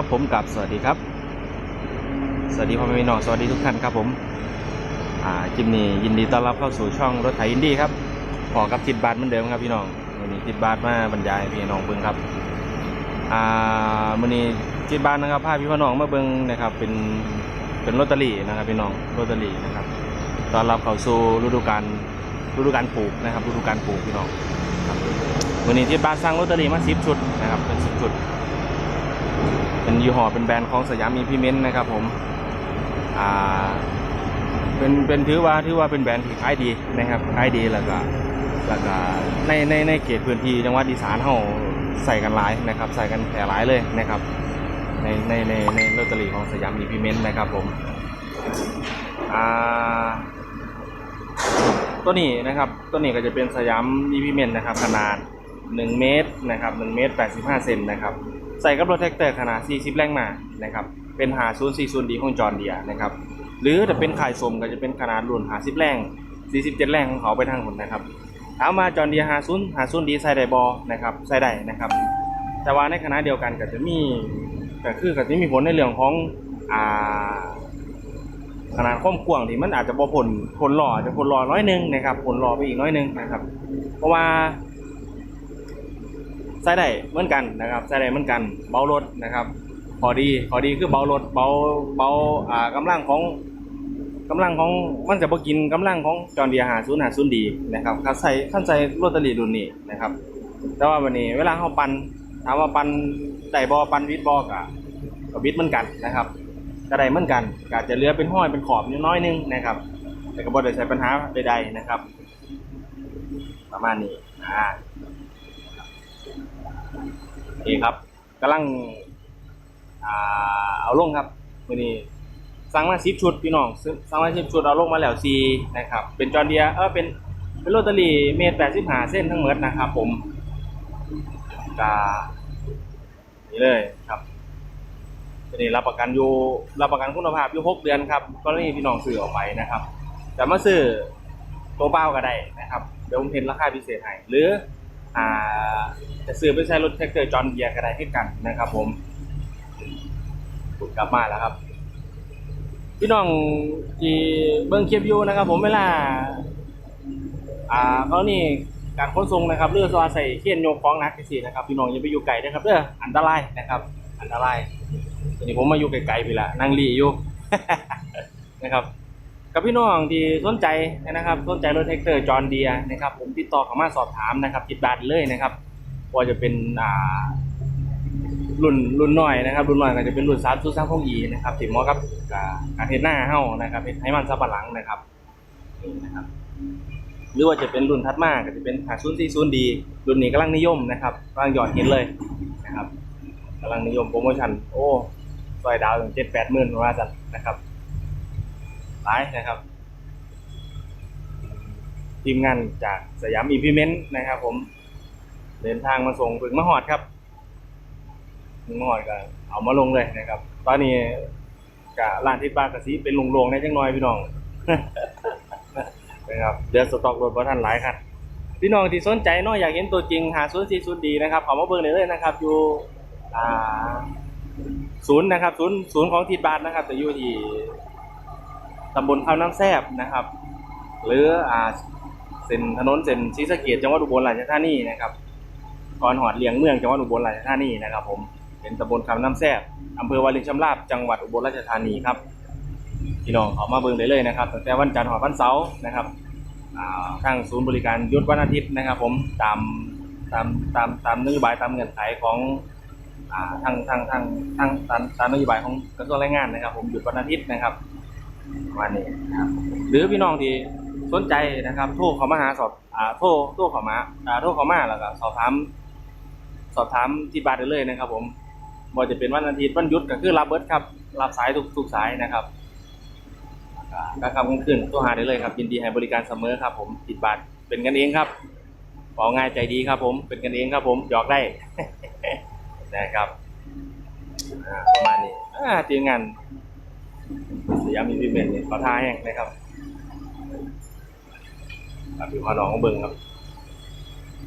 ครับผมกับสวัสดีครับ สวัสดีพ่อแม่พี่น้องสวัสดีทุกท่านครับผมอ่าจิมนี่ยินดีต้อนรับเข้าสู่ช่องรถไถอินดี้ครับขอกับจิตบาทเหมือนเดิมครับพี่น้องวันนี้จิตบาทมาบรรยายพี่น้องเบิ่งครับอ่าวันนี้จิตบาทนะครับพาพี่พี่น้องมาเบิ่งนะครับเป็นเป็นลอตเตอรี่นะครับพี่น้องลอตเตอรี่นะครับต้อนรับเข้าสู่ฤดูกาลฤดูกาลปลูกนะครับฤดูกาลปลูกพี่น้องวันนี้จิตบาทสร้างลอตเตอรี่มาสิบชุดนะครับเป็นสิบชุด เป็นยี่ห้อเป็นแบรนด์ของสยามอีพีเมนต์นะครับผมอ่าเป็นเป็นถือว่าถือว่าเป็นแบรนด์ที่ขายดีนะครับขายดีแล้วก็แล้วก็ในในในเขตพื้นที่จังหวัดอีสานเฮาใส่กันหลายนะครับ ใส่กันแพร่หลายเลยนะครับในในในในลอตเตอรี่ของสยามอีพีเมนต์นะครับผมอ่าตัวนี้นะครับตัวนี้ก็จะเป็นสยามอีพีเมนต์นะครับ ขนาด 1 เมตรนะครับ1เมตร85เซนนะครับ ใส่กับรถแท็กเตอร์ขนาด 40 แรงม้านะครับ เป็นหา0 4 0ดีของจอร์เดียนะครับ หรือถ้าเป็นขายสมก็จะเป็นขนาดรุ่น50แรง 47 แรงของเขาไปทางหุ่นนะครับถามมาจอร์เดีย50 50ดีใส่ได้บอนะครับ ใส่ได้นะครับ แต่ว่าในขณะเดียวกันก็จะมีก็คือก็จะมีผลในเรื่องของอ่าขนาดความกว้างที่มันอาจจะบ่ผลผลหล่อจะผลหล่อน้อยนึงนะครับผลหล่อไปอีกน้อยนึงนะครับ เพราะว่า ใส่ได้เหมือนกันนะครับใส่ได้เหมือนกันเบารถนะครับพอดีพอดีคือเบารถเบาเบาอ่ากำลังของกำลังของมันจะบ่กินกำลังของจอร์เดียหาศูนย์หาศูนย์ดีนะครับคันใส่คันใส่โรตารีรุ่นนี้นะครับ แต่ว่าวันนี้เวลาเขาปันถามว่าปันได้บอปันวิดบอกะก็วิดเหมือนกันนะครับก็ได้เหมือนกันก็อาจจะเลือเป็นห้อยเป็นขอบนิดน้อยนึงนะครับ แต่ก็บ่ได้ใช้ปัญหาใดๆนะครับ ประมาณนี้อ่า โอเครับกำลังเอาลงครับวันนี้สั่งมาสิบชุดพี่น้องสั่งมาสิบชุดเอาลงมาแล้วซีนะครับ เป็นจอร์เดียเออเป็นเป็นโรตารี่เมตรแปดสิบห้าเส้นทั้งหมดนะครับ ผมกานี่เลยครับตัวนี้รับประกันอยู่รับประกันคุณภาพอยู่หกเดือนครับกรณีพี่น้องซื้อออกไปนะครับแต่มาซื้อตัวเป้าก็ได้นะครับ เดี๋ยวผมเห็นราคาพิเศษให้หรือ อ่าจะซื้อไปใช้รถแท็กเตอร์จอนเดียร์ก็ได้ให้กันนะครับ ผมกลับมาแล้วครับ พี่น้องที่เบิ้งคลิปอยู่นะครับ ผมเวลา อ่าเขานี่การขนส่งนะครับเรือซอใส่เขียนโยกของนักที่สี่นะครับพี่น้องอย่าไปอยู่ไกลนะครับเด้ออันตรายนะครับ อันตรายทีนี้ผมมาอยู่ไกลๆไปละนั่งรีอยู่นะครับ กับพี่น้องที่สนใจนะครับสนใจรถแท็กเตอร์จอห์นเดียนะครับผมติดต่อเข้ามาสอบถามนะครับติดบาทเลยนะครับว่าจะเป็นอ่ารุ่นรุ่นน้อยนะครับรุ่นน้อยก็จะเป็นรุ่นซาร์ซูซังพงอีนะครับที่มาะกับอาการเฮ็ดหน้าเฮ้านะครับเฮ็ดให้มันซับปะหลังนะครับนี่นะครับ หรือว่าจะเป็นรุ่นถัดมาก็จะเป็นหาศูนย์สี่ศูนย์ดีรุ่นนี้กำลังนิยมนะครับกำลังยอดฮิตเลยนะครับกำลังนิยมโปรโมชั่นโอ้ซอยดาวถึงเจ็ดแปดหมื่นว่าจัดนะครับ หลายนะครับ ทีมงานจากสยามอีพีเมนต์นะครับ ผม เดินทางมาส่งถึงมหอดครับถึงมหอดก็เอามาลงเลยนะครับ ตอนนี้กะร้านที่ปากกะซีเป็นลงๆในจังน้อยพี่น้องนะครับเดือนสต็อกรถประทันหลายครับพี่น้องที่สนใจเนาะอยากเห็นตัวจริงหาศูนย์สี่ศูนย์ดีนะครับเขามาเบิ่งได้เลยนะครับ อยู่ศูนย์นะครับศูนย์ศูนย์ของทีบาทนะครับจะอยู่ที่ ตำบลข้าวน้ำแซบนะครับ หรืออ่าเส้นถนนเส้นศรีสะเกดจังหวัดอุบลราชธานีนะครับก่อนหอดเลียงเมืองจังหวัดอุบลราชธานีนะครับ ผมเป็นตำบลข้าวน้ำแซบอำเภอวารินชำราบจังหวัดอุบลราชธานีครับพี่น้องเขามาเบิ่งได้เลยนะครับตั้งแต่วันจันทร์หอดวันเสาร์นะครับทางศูนย์บริการยุดวันอาทิตย์นะครับ ผมตามตามตามตามนโยบายตามเงื่อนไขของทางทางทางทางตามตามนโยบายของกระทรวงแรงงานนะครับ ผมหยุดวันอาทิตย์นะครับ ประมาณนี้นะครับ หรือพี่น้องที่สนใจนะครับ โทรเขามาหาสอบอ่าโทรโทรเขามาอ่าโทรเขามาแล้วก็สอบถาม สอบถามที่บ้านได้เลยนะครับ ผมบ่จะเป็นวันอาทิตย์วันหยุดก็คือรับเบิร์ดครับ รับสายทุกทุกสายนะครับกลางค่ำกลืนโทรหาได้เลยครับยินดีให้บริการเสมอครับ ผมติดบัตรเป็นกันเองครับของ่ายใจดีครับ ผมเป็นกันเองครับ ผมหยอกได้นะครับประมาณนี้อ่าทีมงาน สยามมีพิเมนต์เนี่ยเขาท่าแห้งนะครับครับอยู่พอน้องของเบิงครับ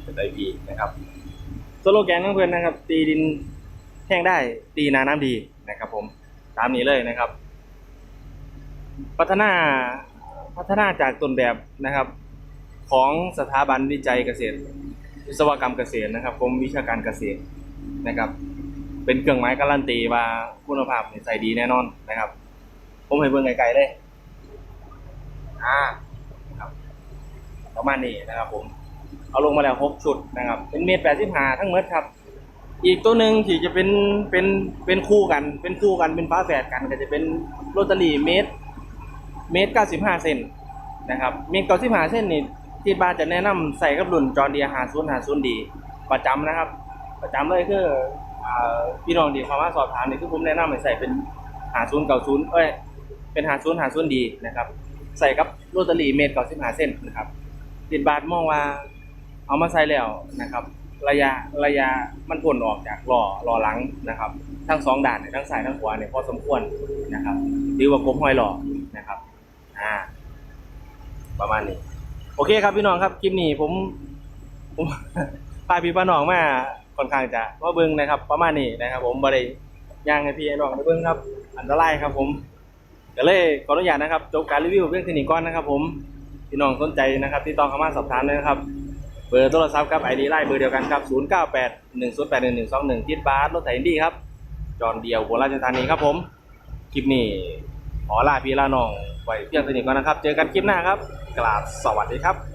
เป็นไอพีนะครับสโลแกนของเพื่อนนะครับ ตีดินแห้งได้ตีนาน้ำดีนะครับ ผมตามนี้เลยนะครับ พัฒนาพัฒนาจากต้นแบบนะครับ ของสถาบันวิจัยเกษตร วิศวกรรมเกษตรนะครับกรมวิชาการเกษตรนะครับ เป็นเครื่องหมายการันตีว่าคุณภาพใส่ดีแน่นอนนะครับ ผมให้เบิ่งไกลๆเลย อ่าครับประมาณนี้นะครับ ผม เอาลงมาแล้วหกชุดนะครับ เป็นเมตรแปดสิบห้าทั้งหมดครับ อีกตัวหนึ่งที่จะเป็นเป็นเป็นคู่กัน เป็นคู่กันเป็นฟ้าแฝดกัน ก็จะเป็นโรตารี่เมตร เมตรเก้าสิบห้าเซนนะครับ เมตรเก้าสิบห้าเซนนี่ที่บ้านจะแนะนำใส่กับรุ่นจอร์เดียหาศูนย์หาศูนย์ดี ประจำนะครับ ประจำเลยคืออ่าพี่น้องดีความว่าสอบถามนี่คือผมแนะนำให้ใส่เป็นหาศูนย์เก้าศูนย์เอ้ย เป็นหาศูนหาศูนดีนะครับ ใส่กับโรตารี่เมตรเก้าสิบห้าเซนนะครับติดบาทมองว่าเอามาใส่แล้วนะครับ ระยะระยะมันพ่นออกจากหล้อหล้อหลังนะครับ ทั้งสองด่านเนี่ยทั้งซ้ายทั้งขวาเนี่ยพอสมควรนะครับดีกว่ากลมห้อยหล่อนะครับอ่าประมาณนี้ โอเคครับพี่น้องครับคลิปนี้ผมผมพาพี่ป้าน้องมาค่อนข้างจะว่าเบิ้งนะครับ ประมาณนี้นะครับ ผมบริย่างให้พี่น้องได้เบิ้งครับ อันตรายครับผม ก็เลยขออนุญาตนะครับจบการรีวิวเรื่องเท่านี้ก่อนนะครับ ผมพี่น้องสนใจนะครับที่ต้องเข้ามาสอบถามเลยนะครับเบอร์โทรศัพท์ครับไอดีไลน์เบอร์เดียวกันครับ 0 9 8 1 0 8 1 1 2 1ทิดบาสรถไถนดีครับ จอนเดียวโบราชธานีครับผม คลิปนี้ขอลาพี่ลาน้องไว้เพียงเท่านี้ก่อนนะครับ เจอกันคลิปหน้าครับ กราบสวัสดีครับ